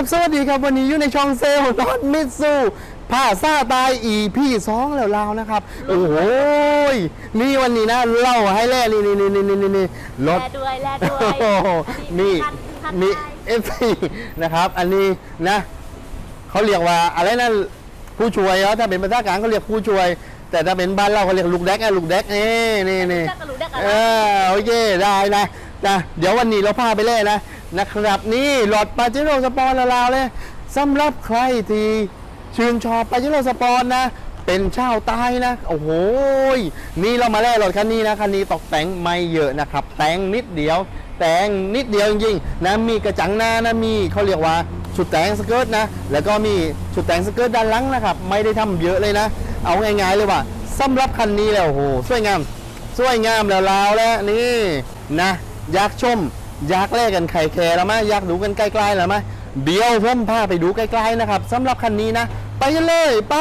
บสวัสดีครับ วันนี้อยู่ในช่องเซลล์รถมิตซูผ้าซาตายอีพี่สองแล้วเรานะครับ โอ้โหยนี่วันนี้นะเล่าให้แล่นี่นี่นี่นี่นี่นี่รแลถด้วยแลด้วยโอ้โหนี่คัคันี่ได้เอฟซีนะครับ อันนี้นะ เขาเรียกว่าอะไรนะผู้ช่วยเหรอถ้าเป็นภาษากลางเขาเรียกผู้ช่วย แต่ถ้าเป็นบ้านเราเขาเรียกลูกแดกอะลูกแดกนี่นี่นี่ ได้กันรู้ได้กันเออโอเคได้นะนะเดี๋ยววันนี้เราพาไปเล่นนะ นะครับนี่หลอดปาเจโร่สปอร์ตลาวเลยสำหรับใครที่ชื่นชอบปาเจโร่สปอร์ตนะ เป็นชาวใต้นะ โอ้โหยนี่เรามาแล่รถคันนี้นะคันนี้ตกแต่งไม่เยอะนะครับ แต่งนิดเดียว แต่งนิดเดียวจริงๆนะมีกระจังหน้านะมีเขาเรียกว่าชุดแต่งสเกิร์ตนะ แล้วก็มีชุดแต่งสเกิร์ตด้านหลังนะครับ ไม่ได้ทำเยอะเลยนะ เอาง่ายๆเลยว่าสำหรับคันนี้แล้วโอ้โหสวยงามสวยงามแล้วลาวแล้วนี่นะอยากชม อยากแลกกันไข่แคร์แล้วมั้ยอยากดูกันใกล้ๆแล้วมั้ยเดี๋ยวผมพาไปดูใกล้ๆนะครับสำหรับคันนี้นะ ไปกันเลยไป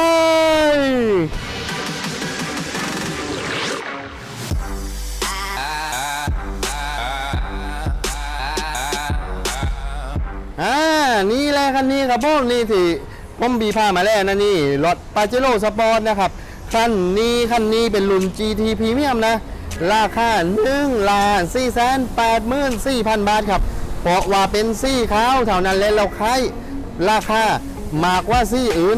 อ่านี่แหละคันนี้ครับผมนี่ที่ผมบีพามาแล้วนะนี่รถปาเจโร่สปอร์ตนะครับคันนี้คันนี้เป็นรุ่น GT Premium นะ ราคา1ล้าน4แสน8หมื่น4พันบาทครับ เพราะว่าเป็นซี่ขาวเท่านั้นเลยเราขายราคามากกว่าซี่อื่น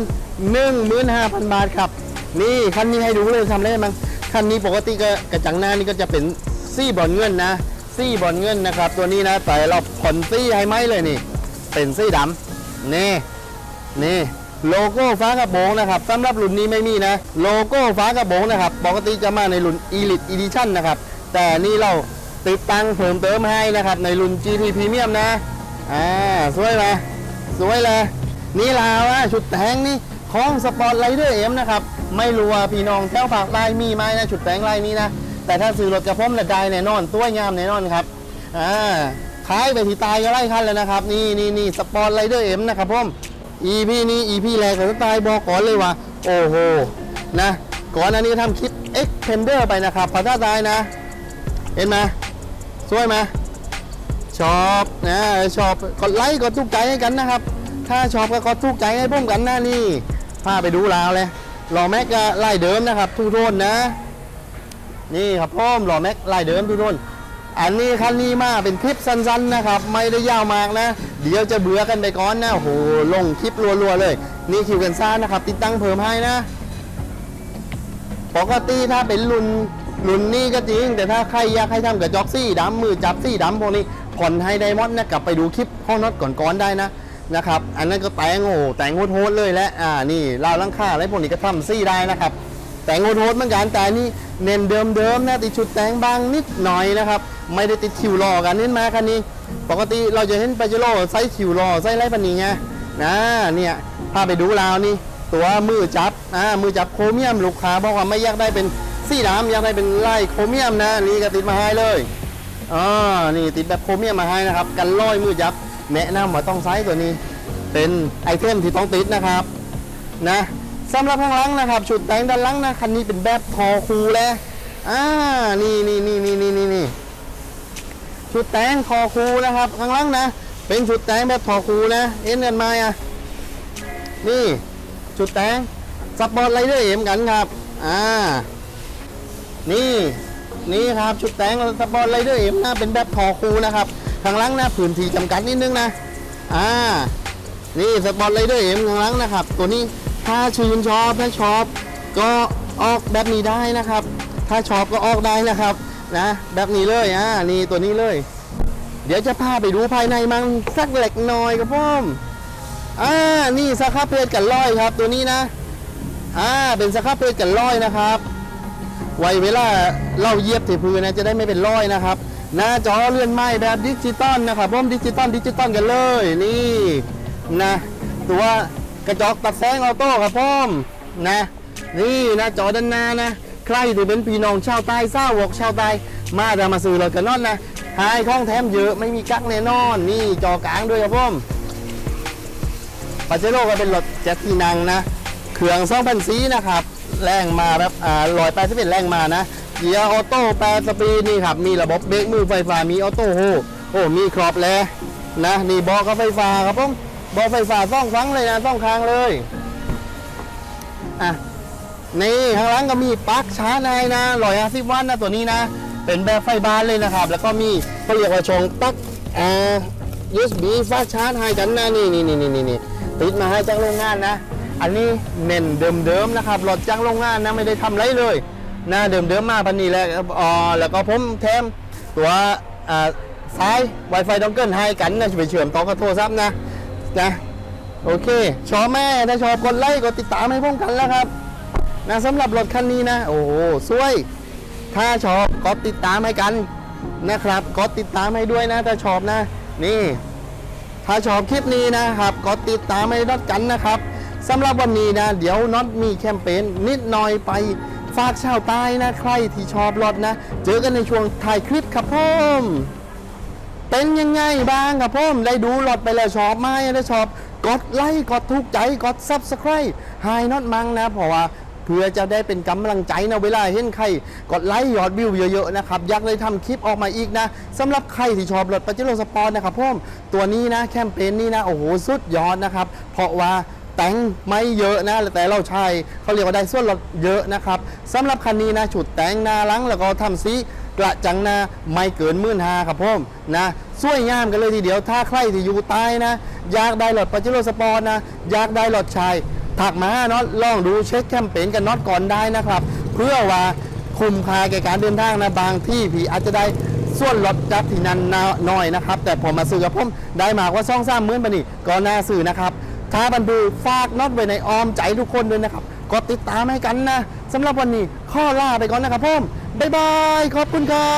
15,000 บาทครับ นี่คันนี้ให้ดูเลยทำได้มั้งคันนี้ปกติก็กระจังหน้านี่ก็จะเป็นซี่บอลเงินนะ ซี่บอลเงินนะครับ ตัวนี้นะแต่เราผ่อนซี่ให้ไหมเลยนี่ เป็นซี่ดำนี่นี่ โลโก้ฟ้ากระโปรงนะครับสำหรับรุ่นนี้ไม่มีนะ โลโก้ฟ้ากระโปรงนะครับ ปกติจะมาในรุ่น Elite Edition นะครับ แต่นี่เราติดตั้งเพิ่มเติมให้นะครับ ในรุ่น GT Premium นะ อ่า สวยไหมสวยเลย นี่ลาวะชุดแต่งนี่ของสปอร์ตไลเดอร์เอ็มนะครับ ไม่รู้ว่าพี่น้องแถวภาคใต้มีไหมนะชุดแต่งลายนี้นะ แต่ถ้าซื้อรถกระผมละได้แน่นอนตัวยงามแน่นอนครับ อ่าขายไปที่ตายก็ไล่คันแล้วนะครับ นี่นี่นี่สปอร์ตไลเดอร์เอ็มนะครับผม EP นี้ EP แรกของสไตล์บอกก่อนเลยว่า โอ้โห นะ ก่อนอันนี้ทำคลิป Extender ไปนะครับภาษาใต้นะ เห็นไหมสวยไหมชอบนะชอบกดไลค์กดถูกใจให้กันนะครับ ถ้าชอบก็กดถูกใจให้พุ่มกันนะนี่พาไปดูลาวเลยหล่อแม็กก็ไล่เดิมนะครับ ทุกทนนะ นี่ครับพ่อมหล่อแม็กไล่เดิมทุกทนอันนี้คันนี้มาเป็นคลิปสั้นๆนะครับ ไม่ได้ยาวมากนะ เดี๋ยวจะเบื่อกันไปก่อนนะโหลงคลิปรัวๆเลย นี่คิวกันซ่านะครับ ติดตั้งเพิ่มให้นะปกติถ้าเป็นรุ่นรุ่นนี้ก็จริง แต่ถ้าใครอยากให้ทำกับจ็อกซี่ดำมือจับซี่ดำพวกนี้ผ่อนให้ไดมอนด์นะกลับไปดูคลิปห้องน็อตก่อนๆได้นะนะครับ อันนั้นก็แต่งโอ้โหแต่งโหดๆเลยและอ่านี่ราวลังคาอะไรพวกนี้ก็ทำซี่ได้นะครับ แต่งโหดๆเหมือนกันแต่นี่เน้นเดิมๆนะติดชุดแต่งบางนิดหน่อยนะครับ ไม่ได้ติดคิวรอกันนี่มาคันนี้ ปกติเราจะเห็นปาเจโร่ไซส์คิวรอไซส์ไรปันนี้ไงนะเนี่ยพาไปดูราวนี่ ตัวมือจับอ่ามือจับโครเมียมลูกค้าบอกว่าไม่อยากได้เป็นสีดำอยากได้เป็นไล่โครเมียมนะนี่ก็ติดมาให้เลยอ่านี่ติดแบบโครเมียมมาให้นะครับ กันร้อยมือจับแนะนำว่าต้องไซส์ตัวนี้ เป็นไอเทมที่ต้องติดนะครับนะสำหรับข้างหลังนะครับชุดแต่งด้านหลังนะคันนี้เป็นแบบทอคูแล้วอ่านี่นี่นี่นี่นี่นี่ จุดแต่งทอคูนะครับข้างหลังนะ เป็นชุดแต่งแบบทอคูนะ เอ็นกันมาอะนี่จุดแต่งสปอร์ตไลเดอร์เอ็มกันครับอ่านี่นี่ครับชุดแต่งสปอร์ตไลเดอร์เอ็มนะเป็นแบบทอคูนะครับข้างล่างนะพื้นที่จำกัดนิดนึงนะอ่านี่สปอร์ตไลเดอร์เอ็มข้างล่างนะครับ ตัวนี้ถ้าชื่นชอบถ้าชอบก็ออกแบบนี้ได้นะครับ ถ้าชอบก็ออกได้นะครับ นะแบบนี้เลยอ่านี่ตัวนี้เลย เดี๋ยวจะพาไปดูภายในมันสักเล็กน้อยครับพ่อมอ่านี่สครับเพชรกันร้อยครับ ตัวนี้นะอ่าเป็นสครับเพชรกันร้อยนะครับไว้เวลาเราเยียบที่พื้นนะจะได้ไม่เป็นร้อยนะครับหน้าจอเลื่อนไม้แบบดิจิตอลนะครับผมดิจิตอลดิจิตอลกันเลยนี่นะตัวกระจกตัดแสงออโต้ครับพ่อมนะ นี่นะจอด้านหน้านะ ใครที่เป็นพี่น้องชาวใต้ซาวกชาวใต้มาจะมาซื้อรถกันนอนนะหายข้องแถมเยอะไม่มีกั๊กแน่นอน นี่จอกลางด้วยครับพ่อมปาเจโร่ก็เป็นรถเจ็ตที่นังนะเครื่อง2,000ซีนะครับแรงมาแบบอ่าลอยไปที่เป็นแรงมานะเกียร์ออโต้8สปีดนี่ครับมีระบบเบรกมือไฟฟ้ามีออโต้โฮโอ้มีครอบแล้วนะนี่บอกก็ไฟฟ้าครับผมบอไฟฟ้าซ่องฟังเลยนะซ่องค้างเลยอะ นี่ข้างหล่างก็มีปลั๊กชาร์จในนะร้อยห้าสิบวัตต์นะตัวนี้นะ เป็นแบบไฟบ้านเลยนะครับ แล้วก็มีเขาเรียกว่าชงปลั๊กอ่า USB ฟ้าชาร์จให้กันนะนี่นี่นี่นี่นี่ติดมาให้จากโรงงานนะ อันนี้เน้นเดิมๆนะครับรถจากโรงงานนะไม่ได้ทำไรเลยนะเดิมๆมาพันนี้แหละอ๋อแล้วก็ผมแถมตัวอ่าสาย Wi-Fi ดองเกิลให้กันนะไปเชื่อมต่อกับโทรศัพท์นะนะ โอเค ชอบแม่ถ้าชอบกดไลค์กดติดตามให้พร้อมกันแล้วครับ นะสำหรับรถคันนี้นะ โอ้โหสวย ถ้าชอบกดติดตามให้กันนะครับกดติดตามให้ด้วยนะ ถ้าชอบนะ นี่ ถ้าชอบคลิปนี้นะครับกดติดตามให้น็อตกันนะครับสำหรับวันนี้นะ เดี๋ยวน็อตมีแคมเปญนิดหน่อยไปฝากชาวใต้นะใครที่ชอบรถนะ เจอกันในช่วงถ่ายคลิปครับผมเป็นยังไงบ้างครับผมได้ดูรถไปแล้วชอบไหมถ้าชอบกดไลค์กดถูกใจกด subscribe ให้น็อตมังนะเพราะว่า เพื่อจะได้เป็นกำลังใจนะเวลาเห็นใครกดไลค์ยอดวิวเยอะๆนะครับอยากเลยทำคลิปออกมาอีกนะสำหรับใครที่ชอบรถปาเจโร่สปอร์ตนะครับพ่อมตัวนี้นะแคมเปญนี้นะโอ้โหสุดยอดนะครับ เพราะว่าแต่งไม่เยอะนะแต่เราใช้เขาเรียกว่าได้ส่วนลดเยอะนะครับสำหรับคันนี้นะฉุดแต่งหน้าหลังแล้วก็ทำสีกระจังหน้าไม่เกินมื่นหาครับพ่อมนะสวยงามกันเลยทีเดียวถ้าใครที่อยู่ใต้นะ อยากได้รถปาเจโร่สปอร์ตนะ อยากได้รถชาย ถักมาเนาะลองดูเช็คแคมเปญกันน็อตก่อนได้นะครับ เพื่อว่าคุ้มค่าแก่การเดินทางนะบางที่พี่อาจจะได้ส่วนลดจากที่นั้นน้อยนะครับ แต่ผมมาซื้อกับผมได้มากว่าซ่องสามหมื่นปนี่ก็น่าซื้อนะครับถ้าบันดูฝากน็อตไว้ในออมใจทุกคนด้วยนะครับกดติดตามให้กันนะสำหรับวันนี้ข้อล่าไปก่อนนะครับผมบ๊ายบาย ขอบคุณครั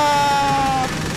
บ